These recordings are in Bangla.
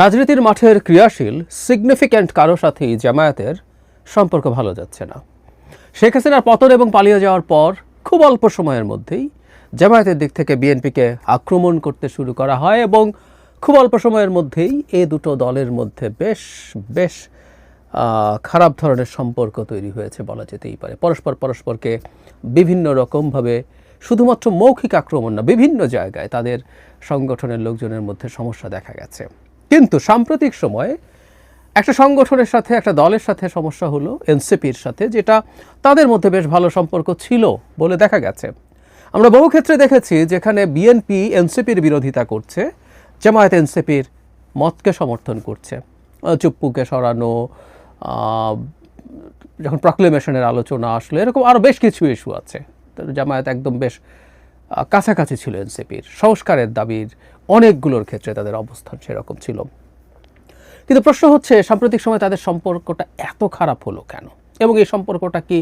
রাজনীতির মাঠের ক্রিয়াশীল সিগনিফিক্যান্ট কারও সাথেই জামায়াতের সম্পর্ক ভালো যাচ্ছে না। শেখ হাসিনার পতন এবং পালিয়ে যাওয়ার পর খুব অল্প সময়ের মধ্যেই জামায়াতের দিক থেকে বিএনপিকে আক্রমণ করতে শুরু করা হয় এবং খুব অল্প সময়ের মধ্যেই এ দুটো দলের মধ্যে বেশ বেশ খারাপ ধরনের সম্পর্ক তৈরি হয়েছে বলা যেতেই পারে। পরস্পর পরস্পরকে বিভিন্ন রকমভাবে শুধুমাত্র মৌখিক আক্রমণ না, বিভিন্ন জায়গায় তাদের সংগঠনের লোকজনের মধ্যে সমস্যা দেখা গেছে। কিন্তু সাম্প্রতিক সময়ে একটা সংগঠনের সাথে, একটা দলের সাথে সমস্যা হলো এনসিপির সাথে, যেটা তাদের মধ্যে বেশ ভালো সম্পর্ক ছিল বলে দেখা গেছে। আমরা বহু ক্ষেত্রে দেখেছি যেখানে বিএনপি এনসিপির বিরোধিতা করছে, জামায়াত এনসিপির মতকে সমর্থন করছে চুপ্পুকে সরানো যখন প্রক্লেমেশনের আলোচনা আসলো, এরকম আরও বেশ কিছু ইস্যু আছে। জামায়াত একদম বেশ কাছাকাছি ছিল এনসিপির। সংস্কারের দাবির অনেকগুলোর ক্ষেত্রে তাদের অবস্থান সেরকম ছিল। কিন্তু প্রশ্ন হচ্ছে, সাম্প্রতিক সময় তাদের সম্পর্কটা এত খারাপ হলো কেন? এবং এই সম্পর্কটা কি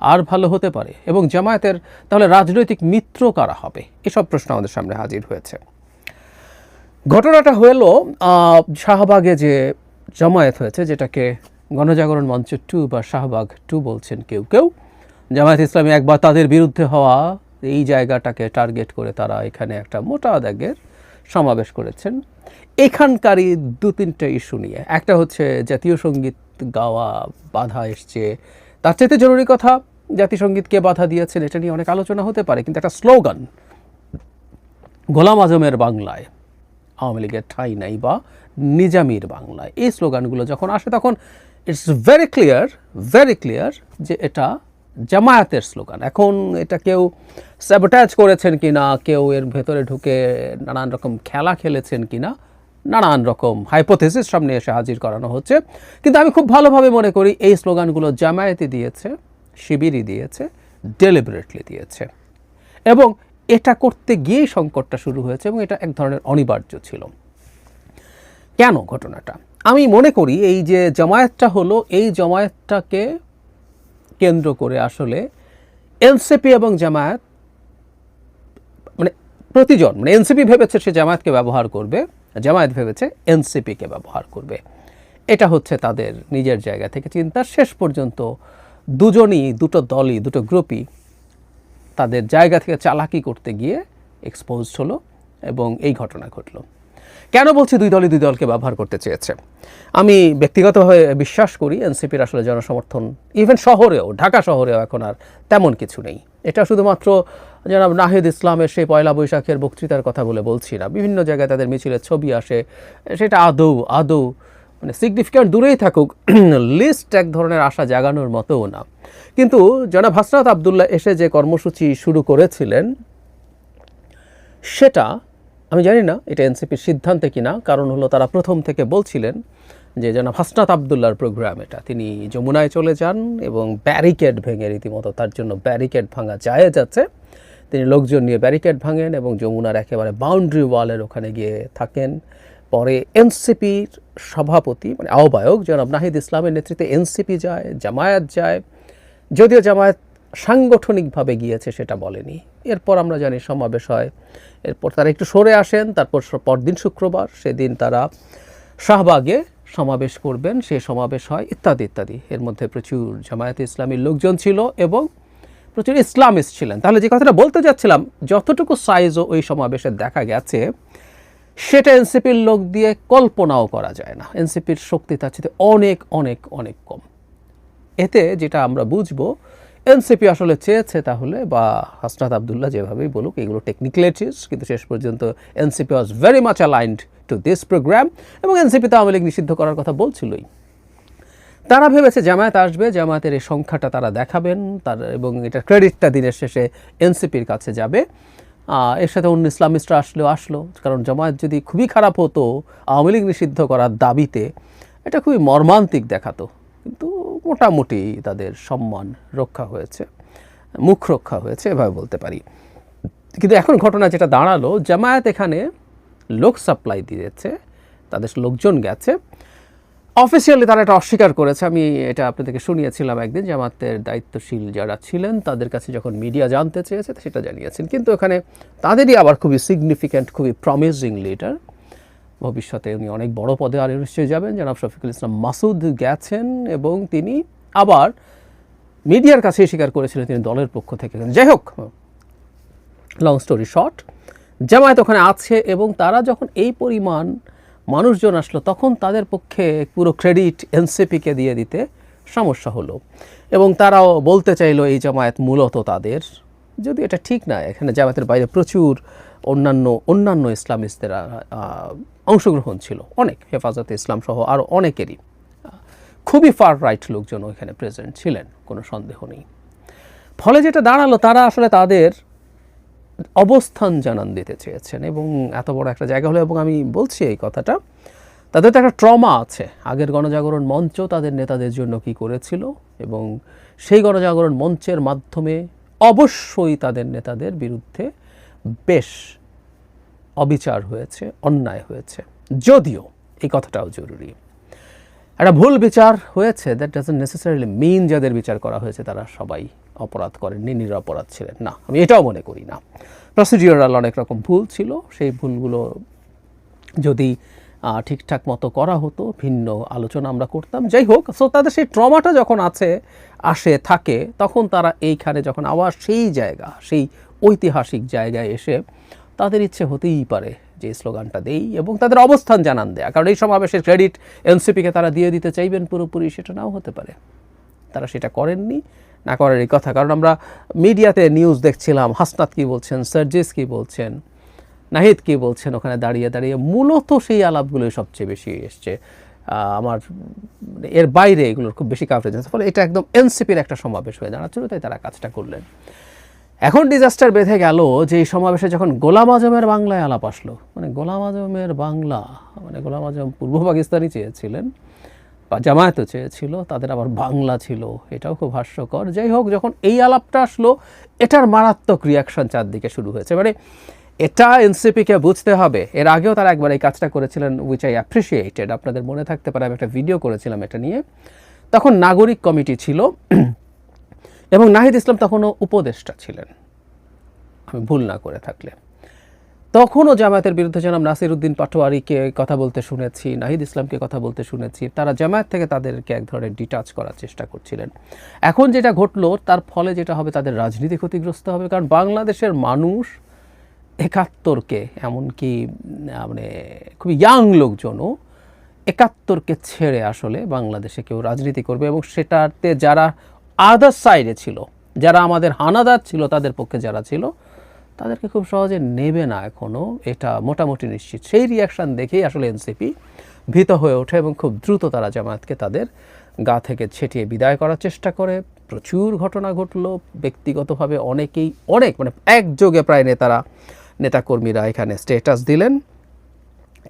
আর ভালো হতে পারে? এবং জামায়াতের তাহলে রাজনৈতিক মিত্র কারা হবে? এসব প্রশ্ন আমাদের সামনে হাজির হয়েছে। ঘটনাটা হলো শাহবাগে যে জামায়াত হয়েছে, যেটাকে গণজাগরণ মঞ্চ টু বা শাহবাগ টু বলছেন কেউ কেউ, জামায়াত ইসলামী একবার তাদের বিরুদ্ধে হওয়া এই জায়গাটাকে টার্গেট করে তারা এখানে একটা মোটা দাগের সমাবেশ করেছেন। এখানকারই দু তিনটে ইস্যু নিয়ে। একটা হচ্ছে জাতীয় সংগীত গাওয়া, বাধা এসছে। তার চাইতে জরুরি কথা, জাতীয় সঙ্গীতকে বাধা দিয়েছেন, এটা নিয়ে অনেক আলোচনা হতে পারে, কিন্তু একটা স্লোগান, গোলাম আজমের বাংলায়, আওয়ামী লীগের ঠাঁই নাই বা নিজামির বাংলায়। এই স্লোগানগুলো যখন আসে, তখন it's very clear very clear যে এটা জামায়াতের স্লোগান। এখন এটা কেউ স্যাবোটাজ করেছেন কি না, কেউ এর ভেতরে ঢুকে নানান রকম খেলা খেলেছেন কি না, নানান রকম হাইপোথেসিস সামনে এসে হাজির করানো হচ্ছে। কিন্তু আমি খুব ভালোভাবে মনে করি এই স্লোগানগুলো জামায়াতি দিয়েছে, শিবিরই দিয়েছে ডেলিবারেটলি দিয়েছে। এবং এটা করতে গিয়েই সংকটটা শুরু হয়েছে এবং এটা এক ধরনের অনিবার্য ছিল। কেন ঘটনাটা? আমি মনে করি এই যে জামায়াতটা হলো, এই জামায়াতটাকে কেন্দ্র করে আসলে এনসিপি এবং জামায়াত মানে প্রতিজন মানে এনসিপি ভেবেছে সে জামায়াতকে ব্যবহার করবে, জামায়াত ভেবেছে এনসিপিকে ব্যবহার করবে। এটা হচ্ছে তাদের নিজের জায়গা থেকে চিন্তা। শেষ পর্যন্ত দুজনই, দুটো দলই, দুটো গ্রুপই তাদের জায়গা থেকে চালাকি করতে গিয়ে এক্সপোজড হলো এবং এই ঘটনা ঘটলো। কেন বলছি দুই দলই দুই দলকে ব্যবহার করতে চেয়েছে? আমি ব্যক্তিগতভাবে বিশ্বাস করি এনসিপির আসলে জনসমর্থন ইভেন শহরেও, ঢাকা শহরেও এখন আর তেমন কিছু নেই। এটা শুধুমাত্র জনাব নাহিদ ইসলামের সেই পয়লা বৈশাখের বক্তৃতার কথা বলে বলছি না। বিভিন্ন জায়গায় তাদের মিছিলের ছবি আসে, সেটা আদৌ আদৌ মানে সিগনিফিক্যান্ট দূরেই থাকুক লিস্ট এক ধরনের আশা জাগানোর মতোও না। কিন্তু জনাব হাসনাত আবদুল্লাহ এসে যে কর্মসূচি শুরু করেছিলেন, সেটা আমি জানি না এটা এনসিপির সিদ্ধান্তে কিনা, কারণ হলো তারা প্রথম থেকে বলছিলেন যে জনাব হাসনাত আবদুল্লাহর প্রোগ্রাম এটা। তিনি যমুনায় চলে যান এবং ব্যারিকেড ভেঙে রীতিমতো তার জন্য ব্যারিকেড ভাঙা যায় যাচ্ছে তিনি লোকজন নিয়ে ব্যারিকেড ভাঙেন এবং যমুনার একেবারে বাউন্ডারি ওয়ালের ওখানে গিয়ে থাকেন। পরে এনসিপির সভাপতি মানে আহ্বায়ক জনাব নাহিদ ইসলামের নেতৃত্বে এনসিপি যায়, জামায়াত যায়। যদিও জামায়াত সাংগঠনিকভাবে গিয়েছে সেটা বলেনি। এরপর আমরা জানি সমাবেশ হয়। এরপর তারা একটু সরে আসেন, তারপর পরদিন শুক্রবার সেদিন তারা শাহবাগে সমাবেশ করবেন, সে সমাবেশ হয় ইত্যাদি ইত্যাদি। এর মধ্যে প্রচুর জামায়াতে ইসলামীর লোকজন ছিল এবং প্রচুর ইসলামিস্ট ছিলেন। তাহলে যে কথাটা বলতে যাচ্ছিলাম, যতটুকু সাইজও ওই সমাবেশে দেখা গেছে, সেটা এনসিপির লোক দিয়ে কল্পনাও করা যায় না। এনসিপির শক্তি তার অনেক অনেক অনেক কম। এতে যেটা আমরা বুঝব এনসিপি আসলে চেয়েছে তাহলে, বা হাসনাত আবদুল্লাহ যেভাবেই বলুক, এগুলো টেকনিক্যালিটিস কিন্তু শেষ পর্যন্ত NCP was very much aligned to this program এবং এনসিপি তো আওয়ামী লীগ নিষিদ্ধ করার কথা বলছিলই। তারা ভেবেছে জামায়াত আসবে, জামায়াতের এই সংখ্যাটা তারা দেখাবেন, তার এবং এটা ক্রেডিটটা দিনের শেষে এনসিপির কাছে যাবে। এর সাথে অন্য ইসলামিস্টরা আসলেও আসলো, কারণ জামায়াত যদি খুবই খারাপ হতো আওয়ামী লীগ নিষিদ্ধ করার দাবিতে, এটা খুবই মর্মান্তিক দেখাতো। কিন্তু মোটামুটি তাদের সম্মান রক্ষা হয়েছে, মুখ রক্ষা হয়েছে, এভাবে বলতে পারি। কিন্তু এখন ঘটনা যেটা দাঁড়াল, জামায়াত এখানে লোক সাপ্লাই দিয়েছে, তাদের লোকজন গেছে। অফিসিয়ালি তারা এটা অস্বীকার করেছে। আমি এটা আপনাদেরকে শুনিয়েছিলাম একদিন জামাতের দায়িত্বশীল যারা ছিলেন, তাদের কাছে যখন মিডিয়া জানতে চেয়েছে, সেটা জানিয়েছেন। কিন্তু এখানে তাদেরই আবার খুবই সিগনিফিক্যান্ট খুবই প্রমিজিং লিডার ভবিষ্যতে উনি অনেক বড় পদে আর নিশ্চয়ই যাবেন জনাব শফিকুল ইসলাম মাসুদ গেছেন এবং তিনি আবার মিডিয়ার কাছে স্বীকার করেছিলেন তিনি দলের পক্ষ থেকে। যাই হোক লং স্টোরি শর্ট জামায়াত ওখানে আছে এবং তারা যখন এই পরিমাণ মানুষজন আসলো তখন তাদের পক্ষে পুরো ক্রেডিট এনসিপিকে দিয়ে দিতে সমস্যা হলো এবং তারাও বলতে চাইলো এই জামায়াত মূলত তাদের। যদি এটা ঠিক না এখানে জামায়াতের বাইরে প্রচুর অন্যান্য অন্যান্য ইসলামিস্টদের আহ, অংশগ্রহণ ছিল। অনেক হেফাজতে ইসলাম সহ আরও অনেকেরই। খুবই ফার রাইট লোকজন ওইখানে প্রেজেন্ট ছিলেন, কোনো সন্দেহ নেই। ফলে যেটা দাঁড়াল, তারা আসলে তাদের অবস্থান জানান দিতে চেয়েছেন এবং এত বড় একটা জায়গা হলো এবং আমি বলছি এই কথাটা, তাদের তো একটা ট্রমা আছে। আগের গণজাগরণ মঞ্চ তাদের নেতাদের জন্য কি করেছিল এবং সেই গণজাগরণ মঞ্চের মাধ্যমে অবশ্যই তাদের নেতাদের বিরুদ্ধে বেশ অবিচার হয়েছে, অন্যায় হয়েছে। যদিও এই কথাটাও জরুরি। একটা ভুল বিচার হয়েছে দ্যাট ডাজন্ট নেসেসারিলি মিন যাদের বিচার করা হয়েছে তারা সবাই অপরাধ করেননি, নিরপরাধ ছিলেন। না, আমি এটাও মনে করি না। প্রসিডিওরাল অনেক রকম ভুল ছিল, সেই ভুলগুলো যদি ঠিকঠাক মতো করা হতো, ভিন্ন আলোচনা আমরা করতাম। যাই হোক সো তাদের সেই ট্রমাটা যখন আছে, আসে, থাকে, তখন তারা এইখানে যখন আবার সেই জায়গা, সেই ঐতিহাসিক জায়গায় এসে তাদের ইচ্ছে হতেই পারে যে স্লোগানটা দেই এবং তাদের অবস্থান জানান দেয়া। কারণ এই সমাবেশের ক্রেডিট এনসিপিকে তারা দিয়ে দিতে চাইবেন পুরোপুরি, সেটা নাও হতে পারে। তারা সেটা করেননি, না করার এই কথা। কারণ আমরা মিডিয়াতে নিউজ দেখছিলাম, হাসনাত কি বলছেন, সার্জিস কি বলছেন, নাহিদ কি বলছেন, ওখানে দাঁড়িয়ে দাঁড়িয়ে মূলত সেই আলাপগুলোই সবচেয়ে বেশি এসছে। আমার এর বাইরে এগুলোর খুব বেশি কাভারেজ আছে। ফলে এটা একদম এনসিপির একটা সমাবেশ হয়ে দাঁড়াচ্ছিল, তাই তারা কাজটা করলেন। এখন ডিজাস্টার বেঁধে গেল যে এই সমাবেশে যখন গোলাম আজমের বাংলায় আলাপ আসলো মানে গোলাম আজমের বাংলা মানে গোলাম আজম পূর্ব পাকিস্তানি চেয়েছিলেন, বা জামায়াতও চেয়েছিল, তাদের আবার বাংলা ছিল, এটাও খুব হাস্যকর। যাই হোক, যখন এই আলাপটা আসলো, এটার মারাত্মক রিয়াকশন চারদিকে শুরু হয়েছে। মানে এটা এনসিপিকে বুঝতে হবে। এর আগেও তারা একবার এই কাজটা করেছিলেন উইচ আই অ্যাপ্রিসিয়েটেড আপনাদের মনে থাকতে পারে, আমি একটা ভিডিও করেছিলাম এটা নিয়ে। তখন নাগরিক কমিটি ছিল এবং নাহিদ ইসলাম তখনও উপদেষ্টা ছিলেন। আমি ভুল না করে থাকলে। তখনও জামায়াতের বিরুদ্ধে জনাব নাসির উদ্দিন পাটোয়ারিকে কথা বলতে শুনেছি, নাহিদ ইসলামকে কথা বলতে শুনেছি। তারা জামায়াত থেকে তাদেরকে এক ধরনের ডিটাচ করার চেষ্টা করছিলেন। এখন যেটা ঘটলো, তার ফলে যেটা হবে, তাদের রাজনীতি ক্ষতিগ্রস্ত হবে। কারণ বাংলাদেশের মানুষ একাত্তরকে, এমনকি মানে খুবই ইয়াং লোকজনও একাত্তরকে ছেড়ে আসলে বাংলাদেশে কেউ রাজনীতি করবে এবং সেটাতে যারা আদার সাইডে ছিল। যারা আমাদের হানাদার ছিল, তাদের পক্ষে যারা ছিল, তাদেরকে খুব সহজে নেবে না এখনও এটা মোটামুটি নিশ্চিত। সেই রিয়াকশান দেখেই আসলে এনসিপি ভীত হয়ে ওঠে এবং খুব দ্রুত তারা জামায়াতকে তাদের গা থেকে ছেটিয়ে বিদায় করার চেষ্টা করে। প্রচুর ঘটনা ঘটলো। ব্যক্তিগতভাবে অনেকেই, অনেক মানে একযোগে প্রায় নেতারা, নেতাকর্মীরা এখানে স্টেটাস দিলেন।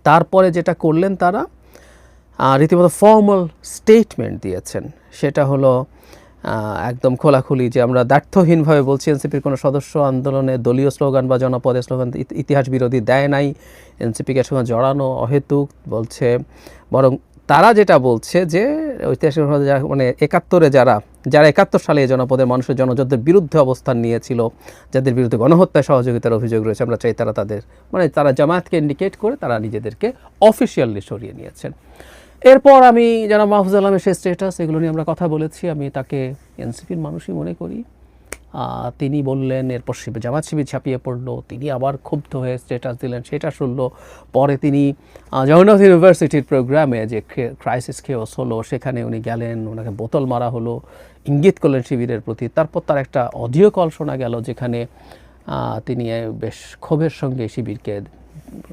তারপরে যেটা করলেন তারা রীতিমতো ফর্মাল স্টেটমেন্ট দিয়েছেন। সেটা হলো একদম খোলাখুলি যে আমরা দ্ব্যর্থহীনভাবে বলছি, এনসিপির কোনো সদস্য আন্দোলনে দলীয় স্লোগান বা জনপদের স্লোগান ইতিহাস বিরোধী দেয় নাই। এনসিপিকে সঙ্গে জড়ানো অহেতুক বলছে। বরং তারা যেটা বলছে যে, ঐতিহাসিক মানে একাত্তরে যারা যারা একাত্তর সালে জনপদের মানুষের জনযুদ্ধের বিরুদ্ধে অবস্থান নিয়েছিল, যাদের বিরুদ্ধে গণহত্যায় সহযোগিতার অভিযোগ রয়েছে, আমরা চাই তারা তাদের মানে তারা জামায়াতকে ইন্ডিকেট করে তারা নিজেদেরকে অফিসিয়ালি সরিয়ে নিয়েছেন। এরপর আমি যারা মাহফুজ আলমের সেই স্টেটাস এগুলো নিয়ে আমরা কথা বলেছি। আমি তাকে এনসিপির মানুষই মনে করি। তিনি বললেন, এরপর শিবির জামাত শিবির ছাপিয়ে পড়ল। তিনি আবার ক্ষুব্ধ হয়ে স্টেটাস দিলেন। সেটা শুনলো। পরে তিনি জগন্নাথ ইউনিভার্সিটির প্রোগ্রামে যে ক্রাইসিস খেওস হলো, সেখানে উনি গেলেন ওনাকে বোতল মারা হলো, ইঙ্গিত করলেন শিবিরের প্রতি। তারপর তার একটা অডিও কল শোনা গেল, যেখানে তিনি বেশ ক্ষোভের সঙ্গে শিবিরকে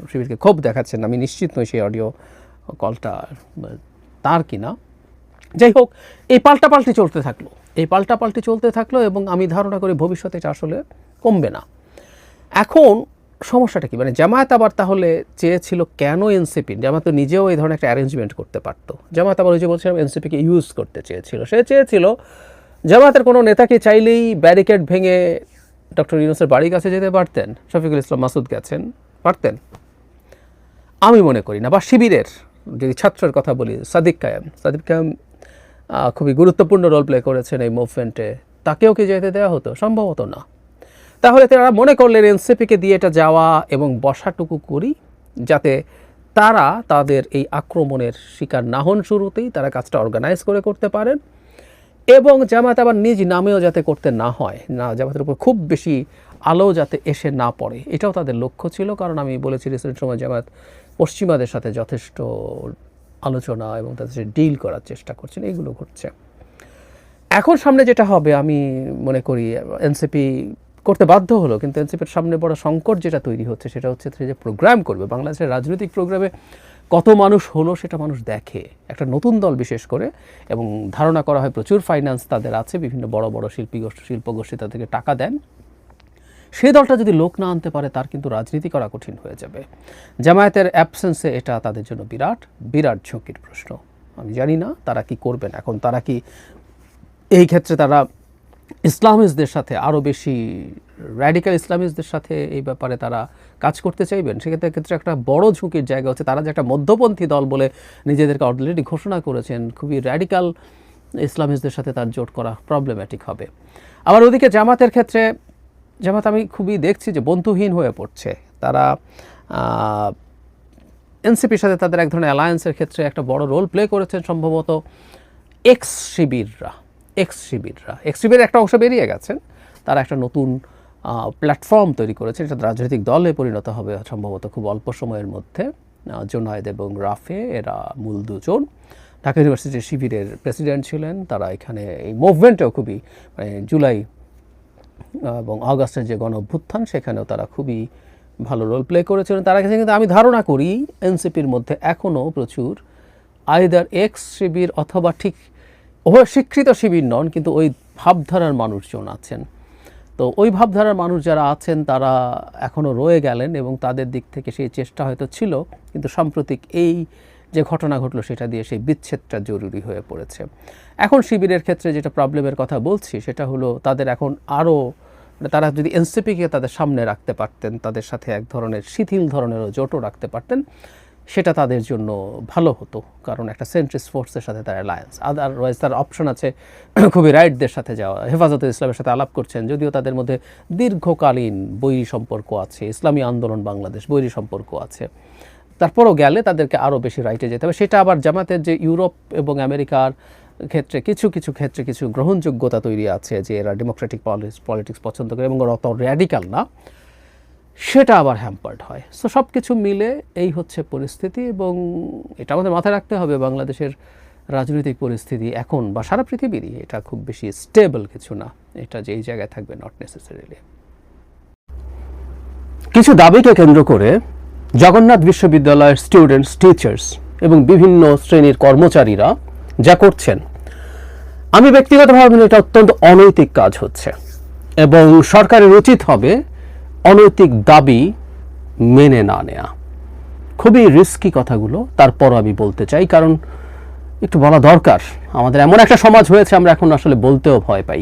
শিবিরকে ক্ষোভ দেখাচ্ছেন। আমি নিশ্চিত নই সেই অডিও কলটা, তার কিনা যাই হোক, এই পাল্টাপাল্টি চলতে থাকল। এই পাল্টাপাল্টি চলতে থাকল এবং আমি ধারণা করি ভবিষ্যতে এটা আসলে কমবে না। এখন সমস্যাটা কি? মানে জামায়াত আবার তাহলে চেয়েছিল কেন এনসিপি? জামায়াত তো নিজেও এই ধরনের একটা অ্যারেঞ্জমেন্ট করতে পারতো। জামায়াত আবার ওই যে বলছিলাম এনসিপিকে ইউজ করতে চেয়েছিল। সে চেয়েছিল, জামায়াতের কোনো নেতাকে চাইলেই ব্যারিকেড ভেঙে ডক্টর ইউনুসের বাড়ির কাছে যেতে পারতেন, শফিকুল ইসলাম মাসুদ গেছেন, পারতেন। আমি মনে করি না, বা শিবিরের যদি ছাত্রের কথা বলি, সাদিক কায়াম। সাদিক কায়াম খুবই গুরুত্বপূর্ণ রোল প্লে করেছেন এই মুভমেন্টে তাকেও কি যেতে দেওয়া হতো? সম্ভবত না। তাহলে তারা মনে করলেন এনসিপিকে দিয়ে এটা যাওয়া এবং বসাটুকু করি, যাতে তারা তাদের এই আক্রমণের শিকার না হন শুরুতেই, তারা কাজটা অর্গানাইজ করে করতে পারেন এবং জামাত আবার নিজ নামেও যাতে করতে না হয়, না জামাতের উপর খুব বেশি আলো যাতে এসে না পড়ে। এটাও তাদের লক্ষ্য ছিল, কারণ আমি বলেছি রিসেন্ট সময় জামাত পশ্চিমাদের সাথে যথেষ্ট আলোচনা এবং তাদের সাথে ডিল করার চেষ্টা করছেন এইগুলো ঘটছে। এখন সামনে যেটা হবে, আমি মনে করি, এনসিপি করতে বাধ্য হলো, কিন্তু এনসিপির সামনে বড় সংকট যেটা তৈরি হচ্ছে, সেটা হচ্ছে যে প্রোগ্রাম করবে, বাংলাদেশের রাজনৈতিক প্রোগ্রামে কত মানুষ হলো সেটা মানুষ দেখে। একটা নতুন দল বিশেষ করে, এবং ধারণা করা হয় প্রচুর ফাইন্যান্স তাদের আছে, বিভিন্ন বড় বড় শিল্পী গোষ্ঠী, শিল্পগোষ্ঠী তাদেরকে টাকা দেন। সেই দলটা যদি লোক না আনতে পারে, তার কিন্তু রাজনীতি করা কঠিন হয়ে যাবে। জামায়াতের অ্যাবসেন্সে এটা তাদের জন্য বিরাট বিরাট ঝুঁকির প্রশ্ন। আমি জানি না তারা কি করবেন। এখন তারা কি এই ক্ষেত্রে তারা ইসলামিস্টদের সাথে, আরও বেশি র্যাডিক্যাল ইসলামিস্টদের সাথে এই ব্যাপারে তারা কাজ করতে চাইবেন? সেক্ষেত্রে, ক্ষেত্রে একটা বড় ঝুঁকির জায়গা হচ্ছে, তারা যে একটা মধ্যপন্থী দল বলে নিজেদেরকে অলরেডি ঘোষণা করেছেন, খুবই র্যাডিক্যাল ইসলামিস্টদের সাথে তার জোট করা প্রবলেম্যাটিক হবে। আবার ওদিকে জামাতের ক্ষেত্রে জামাত আমি খুবই দেখছি যে বন্ধুহীন হয়ে পড়ছে। তারা এনসিপির সাথে তাদের এক ধরনের অ্যালায়েন্সের ক্ষেত্রে একটা বড় রোল প্লে করেছেন সম্ভবত এক্স শিবিররা এক্স শিবিররা এক্স শিবিরের একটা অংশ বেরিয়ে গেছেন, তারা একটা নতুন প্ল্যাটফর্ম তৈরি করেছে এটা রাজনৈতিক দলে পরিণত হবে সম্ভবত খুব অল্প সময়ের মধ্যে। জোনায়েদ এবং রাফে, এরা মূল দুজন। ঢাকা ইউনিভার্সিটির শিবিরের প্রেসিডেন্ট ছিলেন, তারা এখানে এই মুভমেন্টেও খুবই মানে জুলাই এবং আগস্টের যে গণ অভ্যুত্থান সেখানেও তারা খুবই ভালো রোল প্লে করেছিলেন। তারা কাছে কিন্তু আমি ধারণা করি, এনসিপির মধ্যে এখনও প্রচুর আইদার এক্স শিবির অথবা ঠিক উভয় স্বীকৃত শিবির নন, কিন্তু ওই ভাবধারার মানুষজন আছেন। তো ওই ভাবধারার মানুষ যারা আছেন, তারা এখনও রয়ে গেলেন এবং তাদের দিক থেকে সেই চেষ্টা হয়তো ছিল, কিন্তু সাম্প্রতিক এই যে ঘটনা ঘটলো সেটা দিয়ে সেই বিচ্ছেদটা জরুরি হয়ে পড়েছে। এখন শিবিরের ক্ষেত্রে যেটা প্রবলেমের কথা বলছি, সেটা হলো তাদের এখন আরও মানে তারা যদি এনসিপিকে তাদের সামনে রাখতে পারতেন, তাদের সাথে এক ধরনের শিথিল ধরনেরও জোটও রাখতে পারতেন, সেটা তাদের জন্য ভালো হতো। কারণ একটা সেন্ট্রিস ফোর্সের সাথে তার অ্যালায়েন্স আদারওয়াইজ তার অপশন আছে খুবই রাইটদের সাথে যাওয়া। হেফাজতে ইসলামের সাথে আলাপ করছেন, যদিও তাদের মধ্যে দীর্ঘকালীন বৈরী সম্পর্ক আছে, ইসলামী আন্দোলন বাংলাদেশ বৈরী সম্পর্ক আছে। তারপরও গেলে তাদেরকে আরও বেশি রাইটে যেতে হবে। সেটা আবার জামাতের যে ইউরোপ এবং আমেরিকার ক্ষেত্রে কিছু কিছু ক্ষেত্রে কিছু গ্রহণযোগ্যতা তৈরি আছে যে এরা ডেমোক্রেটিক পলিটিক্স পছন্দ করে এবং ওরা অত র্যাডিক্যাল না। সেটা আবার হ্যাম্পার্ড হয়। সো সব কিছু মিলে এই হচ্ছে পরিস্থিতি এবং এটা আমাদের মাথায় রাখতে হবে বাংলাদেশের রাজনৈতিক পরিস্থিতি এখন বা সারা পৃথিবীরই এটা খুব বেশি স্টেবল কিছু না। এটা যে এই জায়গায় থাকবে নট নেসেসারিলি কিছু দাবিকে কেন্দ্র করে জগন্নাথ বিশ্ববিদ্যালয়ের স্টুডেন্টস টিচার্স এবং বিভিন্ন শ্রেণির কর্মচারীরা যা করছেন। আমি ব্যক্তিগতভাবে এটা অত্যন্ত অনৈতিক কাজ হচ্ছে এবং সরকারের উচিত হবে অনৈতিক দাবি মেনে না নেয়া। খুবই রিস্কি কথাগুলো, তারপরও আমি বলতে চাই, কারণ একটু বলা দরকার, আমাদের এমন একটা সমাজ হয়েছে, আমরা এখন আসলে বলতেও ভয় পাই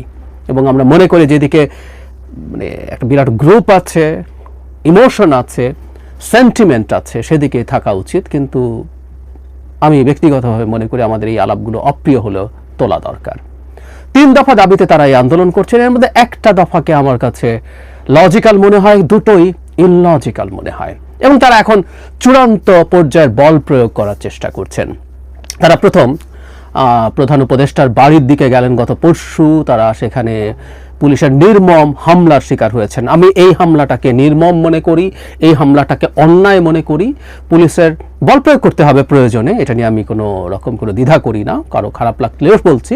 এবং আমরা মনে করি যেদিকে মানে একটা বিরাট গ্রুপ আছে ইমোশন আছে সেন্টিমেন্ট আছে সেদিকে থাকা উচিত, কিন্তু আমি ব্যক্তিগতভাবে মনে করি আমাদের এই আলাপগুলো অপ্রিয় হলেও তোলা দরকার। তিন দফা দাবিতে তারা এই আন্দোলন করছেন, এর মধ্যে একটা দফাকে আমার কাছে লজিক্যাল মনে হয়, দুটোই ইনলজিক্যাল মনে হয়। এবং তারা এখন চূড়ান্ত পর্যায়ের বল প্রয়োগ করার চেষ্টা করছেন। তারা প্রথম প্রধান উপদেষ্টার বাড়ির দিকে গেলেন গত পরশু, তারা সেখানে পুলিশের নির্মম হামলার শিকার হয়েছেন। আমি এই হামলাটাকে নির্মম মনে করি, এই হামলাটাকে অন্যায় মনে করি। পুলিশের বল প্রয়োগ করতে হবে প্রয়োজনে, এটা নিয়ে আমি কোনো রকম কোনো দ্বিধা করি না, কারও খারাপ লাগলেও বলছি।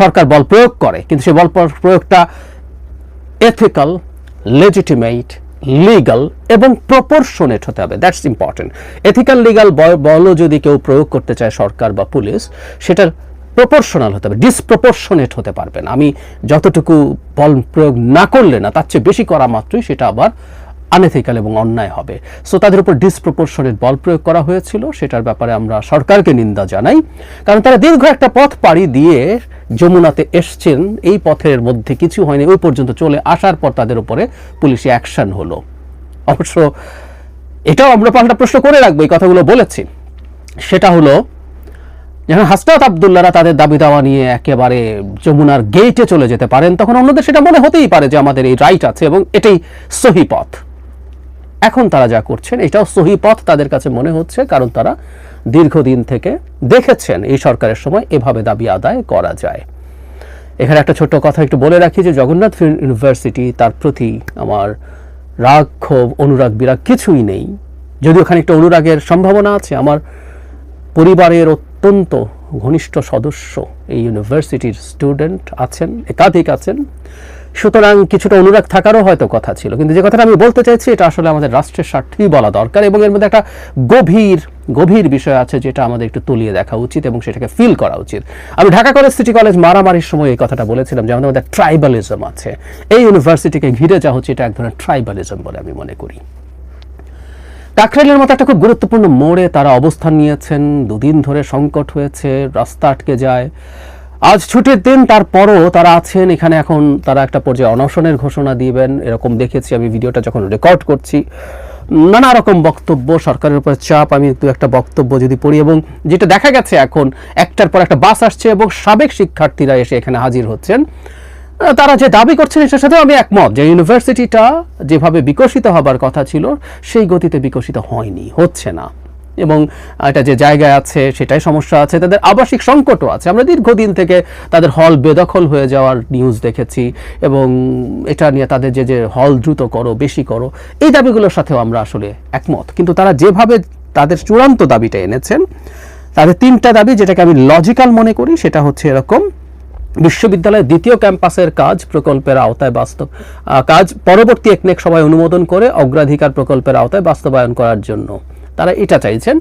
সরকার বল প্রয়োগ করে, কিন্তু সেই বল প্রয়োগটা এথিক্যাল লেজিটিমেট লিগাল এবং প্রপোর্শনেট হতে হবে। দ্যাটস ইম্পর্টেন্ট এথিক্যাল লিগাল বলও যদি কেউ প্রয়োগ করতে চায় সরকার বা পুলিশ, সেটার প্রপোর্শনাল হতে হবে ডিসপ্রপোর্শনেট হতে পারবে না আমি যতটুকু বল প্রয়োগ না করলে না, তার চেয়ে বেশি করা মাত্রই সেটা আবার আনএথিক্যাল এবং অন্যায় হবে। সো তাদের উপর ডিসপ্রপোর্শনেট বল প্রয়োগ করা হয়েছিল, সেটার ব্যাপারে আমরা সরকারকে নিন্দা জানাই। কারণ তারা দীর্ঘ একটা পথ পাড়ি দিয়ে যমুনাতে এসছেন, এই পথের মধ্যে কিছু হয়নি, ওই পর্যন্ত চলে আসার পর তাদের উপরে পুলিশি অ্যাকশন হলো। অবশ্য এটাও আমরা পাল্টা প্রশ্ন করে রাখব, এই কথাগুলো বলেছি। সেটা হলো যখন হাসনাত আবদুল্লারা তাদের দাবি দাওয়া নিয়ে একেবারে যমুনার গেটে চলে যেতে পারেন, তখন অন্যদের সেটা মনে হতেই পারে যে আমাদের এই রাইট আছে এবং এটাই সহি পথ। এখন তারা যা করছেন, এটাও সহি পথ তাদের কাছে মনে হচ্ছে, কারণ তারা দীর্ঘদিন থেকে দেখেছেন এই সরকারের সময় এভাবে দাবি আদায় করা যায়। এখানে একটা ছোট্ট কথা একটু বলে রাখি যে জগন্নাথ ইউনিভার্সিটি তার প্রতি আমার রাগ, ক্ষোভ, অনুরাগ বিরাগ কিছুই নেই। যদিও ওখানে একটা অনুরাগের সম্ভাবনা আছে, আমার পরিবারের অত্যন্ত ঘনিষ্ঠ সদস্য এই ইউনিভার্সিটির স্টুডেন্ট আছেন, একাধিক আছেন। সুতরাং কিছুটা অনুরাগ থাকারও হয়তো কথা ছিল। কিন্তু যে কথাটা আমি বলতে চাইছি, এটা আসলে আমাদের রাষ্ট্রের স্বার্থেই বলা দরকার এবং এর মধ্যে একটা গভীর গভীর বিষয় আছে যেটা আমাদের একটু তুলিয়ে দেখা উচিত এবং সেটাকে ফিল করা উচিত। আমি ঢাকা কলেজ সিটি কলেজ মারামারির সময় এই কথাটা বলেছিলাম যে আমাদের মধ্যে ট্রাইবালিজম আছে। এই ইউনিভার্সিটিকে ঘিরে যা হচ্ছে, এটা এক ধরনের ট্রাইবালিজম বলে আমি মনে করি। কাকরাইলের মতো একটা খুব গুরুত্বপূর্ণ মোড়ে তারা অবস্থান নিয়েছেন। দুদিন ধরে সংকট হয়েছে, রাস্তা আটকে যায়। আজ ছুটির দিন, তারপরও তারা আছেন। এখানে এখন তারা একটা পর্যায়ে অনশনের ঘোষণা দিবেন। এরকম দেখেছি, আমি ভিডিওটা যখন রেকর্ড করছি। নানা রকম বক্তব্য, সরকারের উপর চাপ, আমি দু একটা বক্তব্য যদি পড়ি এবং যেটা দেখা গেছে এখন, একটার পর একটা বাস আসছে এবং সাবেক শিক্ষার্থীরা এসে এখানে হাজির হচ্ছেন। তারা যে দাবি করছেন সেটার সাথেও আমি একমত যে ইউনিভার্সিটিটা যেভাবে বিকশিত হবার কথা ছিল, সেই গতিতে বিকশিত হয়নি, হচ্ছে না। এবং এটা যে জায়গায় আছে, সেটাই সমস্যা আছে। তাদের আবাসিক সংকটও আছে। আমরা দীর্ঘদিন থেকে তাদের হল বেদখল হয়ে যাওয়ার নিউজ দেখেছি এবং এটা নিয়ে তাদের যে যে হল দ্রুত করো, বেশি করো, এই দাবিগুলোর সাথেও আমরা আসলে একমত। কিন্তু তারা যেভাবে তাদের চূড়ান্ত দাবিটা এনেছেন, তাদের তিনটা দাবি যেটাকে আমি লজিক্যাল মনে করি, সেটা হচ্ছে এরকম বিশ্ববিদ্যালয়ের দ্বিতীয় ক্যাম্পাসের কাজ প্রকল্পের আওতায় বাস্তব কাজ পরবর্তী একনেক সভায় অনুমোদন করে অগ্রাধিকার প্রকল্পের আওতায় বাস্তবায়ন করার জন্য। তারা এটা চাইছেন।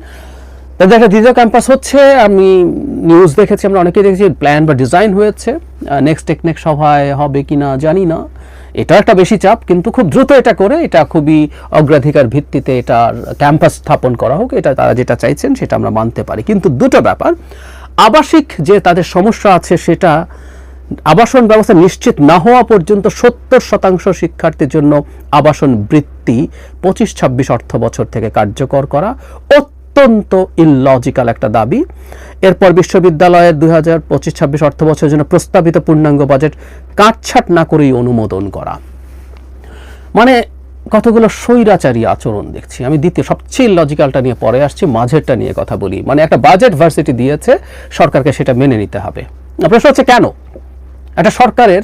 তাদের একটা দ্বিতীয় ক্যাম্পাস হচ্ছে, আমি নিউজ দেখেছি, আমরা অনেকেই দেখেছি প্ল্যান বা ডিজাইন হয়েছে। নেক্সট টেকনেক সভায় হবে কিনা জানি না। এটা একটা বেশি চাপ, কিন্তু খুব দ্রুত এটা করে, এটা খুবই অগ্রাধিকার ভিত্তিতে এটার ক্যাম্পাস স্থাপন করা হোক, এটা তারা যেটা চাইছেন সেটা আমরা মানতে পারি। কিন্তু দুটো ব্যাপার আবাসিক যে তাদের সমস্যা আছে সেটা আবাসন ব্যবস্থা নিশ্চিত না হওয়া পর্যন্ত সত্তর শতাংশ শিক্ষার্থীর জন্য আবাসন বৃত্তি পঁচিশ ছাব্বিশ অর্থ বছর থেকে কার্যকর করা অত্যন্ত ইললজিক্যাল একটা দাবি। এরপর বিশ্ববিদ্যালয়ের দুই হাজার পঁচিশ ছাব্বিশ অর্থ বছরের জন্য প্রস্তাবিত পূর্ণাঙ্গ বাজেট কাটছাট না করেই অনুমোদন করা। মানে কতগুলো স্বৈরাচারী আচরণ দেখছি। আমি দ্বিতীয়, সবচেয়ে লজিক্যালটা নিয়ে পরে আসছি, মাঝেরটা নিয়ে কথা বলি। মানে একটা বাজেট ভার্সিটি দিয়েছে, সরকারকে সেটা মেনে নিতে হবে। প্রশ্ন হচ্ছে কেন? একটা সরকারের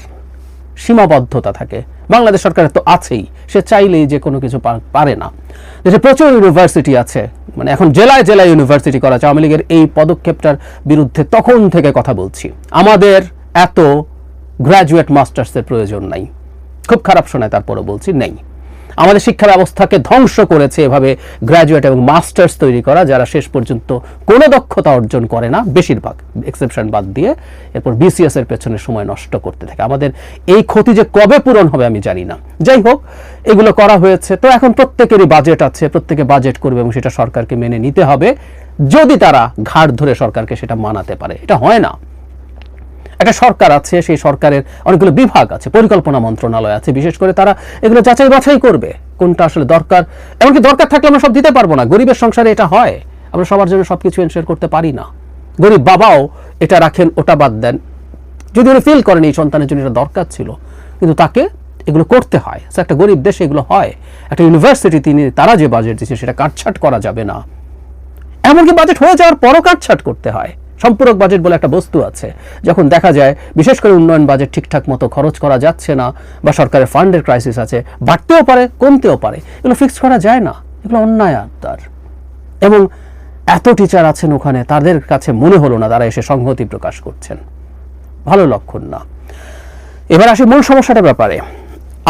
সীমাবদ্ধতা থাকে। বাংলাদেশ সরকারের তো আছেই, সে চাইলেই যে কোনো কিছু পারে না। দেশে প্রচুর ইউনিভার্সিটি আছে। মানে এখন জেলায় জেলায় ইউনিভার্সিটি করা আছে। আওয়ামী লীগের এই পদক্ষেপটার বিরুদ্ধে তখন থেকে কথা বলছি। আমাদের এত গ্র্যাজুয়েট মাস্টার্সের প্রয়োজন নাই। খুব খারাপ শোনায় তারপরে বলছি, নেই। আমাদের শিক্ষা ব্যবস্থাকে ধ্বংস করেছে এভাবে গ্র্যাজুয়েট এবং মাস্টার্স তৈরি করা, যারা শেষ পর্যন্ত কোনো দক্ষতা অর্জন করে না, বেশিরভাগ এক্সেপশন বাদ দিয়ে এরপর বিসিএস এর পেছনে সময় নষ্ট করতে থাকে। আমাদের এই ক্ষতি যে কবে পূরণ হবে আমি জানি না। যাই হোক, এগুলো করা হয়েছে। তো এখন প্রত্যেকেরই বাজেট আছে, প্রত্যেকে বাজেট করবে এবং সেটা সরকারকে মেনে নিতে হবে। যদি তারা ঘাট ধরে সরকারকে সেটা মানাতে পারে, এটা হয় না। একটা সরকার আছে, সেই সরকারের অনেকগুলো বিভাগ আছে, পরিকল্পনা মন্ত্রণালয় আছে, বিশেষ করে তারা এগুলো যাচাই বাছাই করবে, কোনটা আসলে দরকার। এমনকি দরকার থাকলে আমরা সব দিতে পারব না, গরিবের সংসারে এটা হয়, আমরা সবার জন্য সবকিছু এনশিওর করতে পারি না। গরিব বাবাও এটা রাখেন, ওটা বাদ দেন। যদি উনি ফিল করেন এই সন্তানের জন্য এটা দরকার ছিল, কিন্তু তাকে এগুলো করতে হয়। একটা গরিব দেশে এগুলো হয়, একটা ইউনিভার্সিটি তিনি, তারা যে বাজেট দিচ্ছে সেটা কাটছাট করা যাবে না। এমনকি বাজেট হয়ে যাওয়ার পরও কাটছাট করতে হয়। সম্পূরক বাজেট বলে একটা বস্তু আছে। যখন দেখা যায়, বিশেষ করে উন্নয়ন বাজেট ঠিকঠাক মতো খরচ করা যাচ্ছে না বা সরকারের ফান্ডের ক্রাইসিস আছে, বাড়তেও পারে, কমতেও পারে, এগুলো ফিক্স করা যায় না, এগুলো অন্যায় তার এবং এত টিচার আছেন ওখানে, তাদের কাছে মনে হলো না তারা এসে সংহতি প্রকাশ করছেন। ভালো লক্ষণ না। এবার আসি মূল সমস্যাটার ব্যাপারে।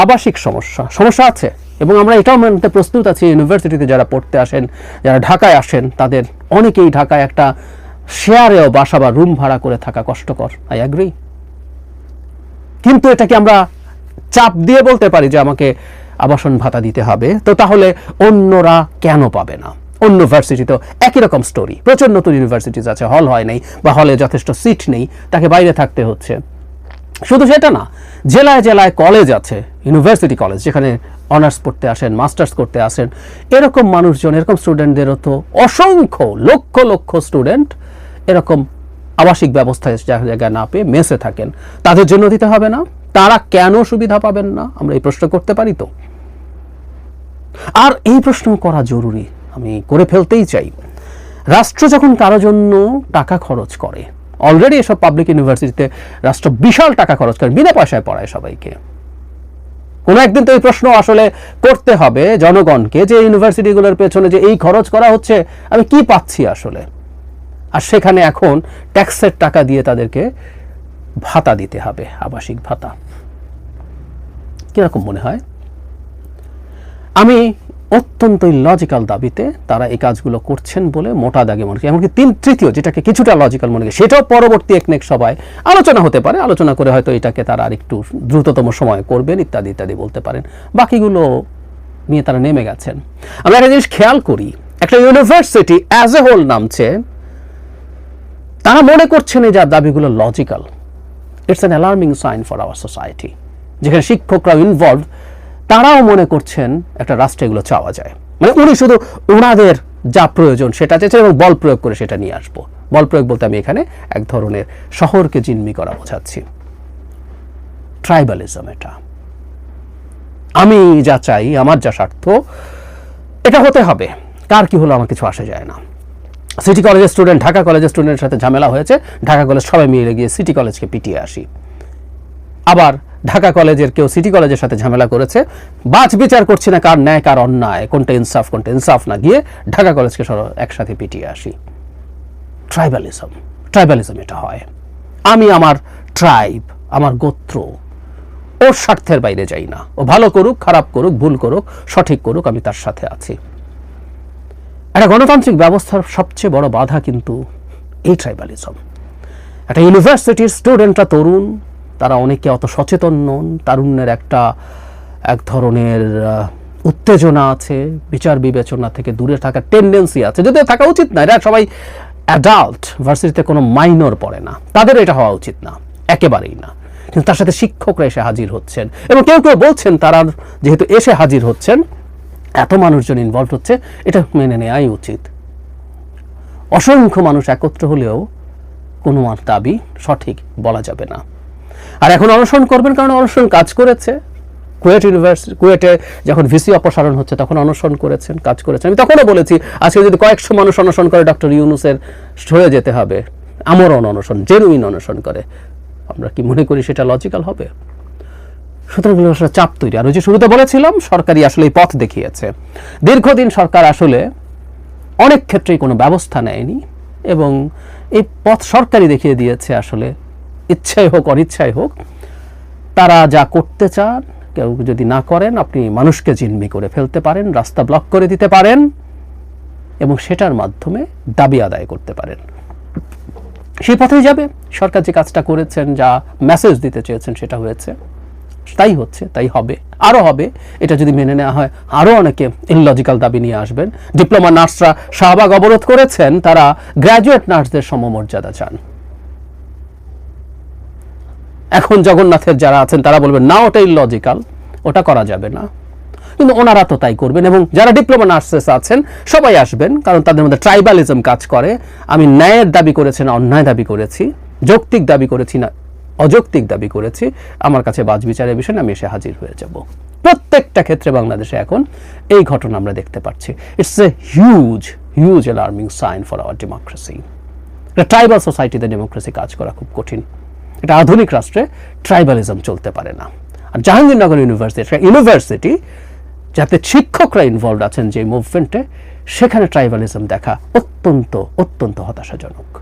আবাসিক সমস্যা সমস্যা আছে, এবং আমরা এটাও মানতে প্রস্তুত আছি ইউনিভার্সিটিতে যারা পড়তে আসেন, যারা ঢাকায় আসেন, তাদের অনেকেই ঢাকায় একটা শেয়ারেও বাসা বা রুম ভাড়া করে থাকা কষ্টকর। আই অ্যাগ্রি কিন্তু এটাকে আমরা চাপ দিয়ে বলতে পারি যে আমাকে আবাসন ভাতা দিতে হবে। তো তাহলে অন্যরা কেন পাবে না? অন্য ভার্সিটি তো একই রকম স্টোরি প্রচুর নতুন ইউনিভার্সিটিজ আছে হল হয় নাই বা হলে যথেষ্ট সিট নেই, তাকে বাইরে থাকতে হচ্ছে। শুধু সেটা না, জেলায় জেলায় কলেজ আছে ইউনিভার্সিটি কলেজ যেখানে অনার্স পড়তে আসেন মাস্টার্স করতে আসেন, এরকম মানুষজন, এরকম স্টুডেন্টদেরও তো অসংখ্য, লক্ষ লক্ষ স্টুডেন্ট এরকম আবাসিক ব্যবস্থায় জায়গায় না পেয়ে মেসে থাকেন। তাদের জন্য দিতে হবে না। তারা কেন সুবিধা পাবেন না? আমরা এই প্রশ্ন করতে পারি তো। আর এই প্রশ্ন করা জরুরি। আমি করে ফেলতেই চাই। রাষ্ট্র যখন কারও জন্য টাকা খরচ করে অলরেডি এসব পাবলিক ইউনিভার্সিটিতে রাষ্ট্র বিশাল টাকা খরচ করে, বিনা পয়সায় পড়ায় সবাইকে। কোনো একদিন তো এই প্রশ্ন আসলে করতে হবে জনগণকে যে ইউনিভার্সিটিগুলোর পেছনে যে এই খরচ করা হচ্ছে, আমি কি পাচ্ছি আসলে? আর সেখানে এখন ট্যাক্সের টাকা দিয়ে তাদেরকে ভাতা দিতে হবে, আবাসিক ভাতা। কীরকম মনে হয়? আমি অত্যন্ত লজিক্যাল দাবিতে তারা এই কাজগুলো করছেন বলে মোটা দাগে মনে করি, এমনকি তিন, তৃতীয় যেটাকে কিছুটা লজিক্যাল মনে করি, সেটাও পরবর্তী একনেক সভায় আলোচনা হতে পারে। আলোচনা করে হয়তো এটাকে তারা আর একটু দ্রুততম সময় করবেন, ইত্যাদি ইত্যাদি বলতে পারেন। বাকিগুলো নিয়ে তারা নেমে গেছেন। আমরা একটা জিনিস খেয়াল করি, একটা ইউনিভার্সিটি অ্যাজ এ হোল নামছে তারা মনে করছেন এই যার দাবিগুলো logical it's an alarming sign for our society যেখানে শিক্ষকরা ইনভলভ তারাও মনে করছেন একটা রাষ্ট্রে এগুলো চাওয়া যায়। মানে উনি শুধু ওনাদের যা প্রয়োজন সেটা চেয়েছেন এবং বল প্রয়োগ করে সেটা নিয়ে আসব। বল প্রয়োগ বলতে আমি এখানে এক ধরনের শহরকে জিম্মি করা বোঝাচ্ছি। ট্রাইবালিজম এটা। আমি যা চাই, আমার যা স্বার্থ, এটা হতে হবে। কার কি হলো আমার কিছু আসে যায় না। সিটি কলেজের স্টুডেন্ট ঢাকা কলেজের স্টুডেন্টের সাথে ঝামেলা হয়েছে। ঢাকা কলেজ সবাই মিলে গিয়ে সিটি কলেজকে পিটিয়ে আসি। আবার ঢাকা কলেজের কেউ সিটি কলেজের সাথে ঝামেলা করেছে। বাছ বিচার করছি না কার ন্যায়, কার অন্যায়, কোনটা ইনসাফ কোনটা ইনসাফ, না গিয়ে ঢাকা কলেজকে সব একসাথে পিটিয়ে আসি। ট্রাইবালিজম ট্রাইবালিজম এটা হয়। আমি আমার ট্রাইব আমার গোত্র, ওর স্বার্থের বাইরে যাই না। ও ভালো করুক, খারাপ করুক, ভুল করুক, সঠিক করুক, আমি তার সাথে আছি। একটা গণতান্ত্রিক ব্যবস্থার সবচেয়ে বড় বাধা কিন্তু এই ট্রাইবালিজম। একটা ইউনিভার্সিটির স্টুডেন্টরা তরুণ, তারা অনেকে অত সচেতন নন, তারুণ্যের একটা, এক ধরনের উত্তেজনা আছে, বিচার বিবেচনা থেকে দূরে থাকার টেন্ডেন্সি আছে। যদিও থাকা উচিত না, এরা সবাই অ্যাডাল্ট ভার্সিটিতে কোনো মাইনর পড়ে না। তাদের এটা হওয়া উচিত না, একেবারেই না। কিন্তু তার সাথে শিক্ষকরা এসে হাজির হচ্ছেন। এবং কেউ কেউ বলছেন তারা যেহেতু এসে হাজির হচ্ছেন এত মানুষজন ইনভলভ হচ্ছে, এটা মেনে নেওয়াই উচিত। অসংখ্য মানুষ একত্র হলেও কোনো দাবি সঠিক বলা যাবে না। আর এখন অনশন করবেন কারণ অনশন কাজ করেছে। কুয়েট ইউনিভার্সিটি কুয়েটে যখন ভিসি অপসারণ হচ্ছে তখন অনশন করেছেন, কাজ করেছেন। আমি তখনও বলেছি, আজকে যদি কয়েকশো মানুষ অনশন করে, ডক্টর ইউনুসের হয়ে যেতে হবে। আমরণ অনশন জেনুইন অনশন করে। আমরা কি মনে করি সেটা লজিক্যাল হবে? সুতরাং আসলে চাপ তৈরি। আর ওই যে শুরুতে বলেছিলাম সরকারি আসলে এই পথ দেখিয়েছে। দীর্ঘদিন সরকার আসলে অনেক ক্ষেত্রেই কোনো ব্যবস্থা নেয়নি এবং এই পথ সরকারই দেখিয়ে দিয়েছে আসলে ইচ্ছাই হোক, অনিচ্ছাই হোক, তারা যা করতে চান, কেউ যদি না করেন, আপনি মানুষকে জিম্মি করে ফেলতে পারেন, রাস্তা ব্লক করে দিতে পারেন এবং সেটার মাধ্যমে দাবি আদায় করতে পারেন। সেই পথেই যাবে। সরকার যে কাজটা করেছেন, যা মেসেজ দিতে চেয়েছেন, সেটা হয়েছে। তাই হচ্ছে, তাই হবে, আরও হবে। এটা যদি মেনে নেওয়া হয়, আরও অনেকে ইনলজিক্যাল দাবি নিয়ে আসবেন। ডিপ্লোমা নার্সরা শাহবাগ অবরোধ করেছেন, তারা গ্র্যাজুয়েট নার্সদের সমমর্যাদা চান। এখন জগন্নাথের যারা আছেন, তারা বলবেন, না, ওটা ইললজিক্যাল ওটা করা যাবে না। কিন্তু ওনারা তো তাই করবেন এবং যারা ডিপ্লোমা নার্সেস আছেন, সবাই আসবেন, কারণ তাদের মধ্যে ট্রাইবালিজম কাজ করে। আমি ন্যায়ের দাবি করেছি না, অন্যায় দাবি করেছি, যৌক্তিক দাবি করেছি না অযৌক্তিক দাবি করেছি। আমার কাছে বাজ বিচারের বিষয়ে আমি এসে হাজির হয়ে যাব। প্রত্যেকটা ক্ষেত্রে বাংলাদেশে এখন এই ঘটনা আমরা দেখতে পাচ্ছি। It's a huge huge alarming sign for our democracy tribal সোসাইটিতে ডেমোক্রেসি কাজ করা খুব কঠিন। এটা আধুনিক রাষ্ট্রে ট্রাইবালিজম চলতে পারে না। আর জাহাঙ্গীরনগর ইউনিভার্সিটি একটা ইউনিভার্সিটি যাতে শিক্ষকরা ইনভলভ আছেন যে মুভমেন্টে সেখানে ট্রাইবালিজম দেখা অত্যন্ত অত্যন্ত হতাশাজনক।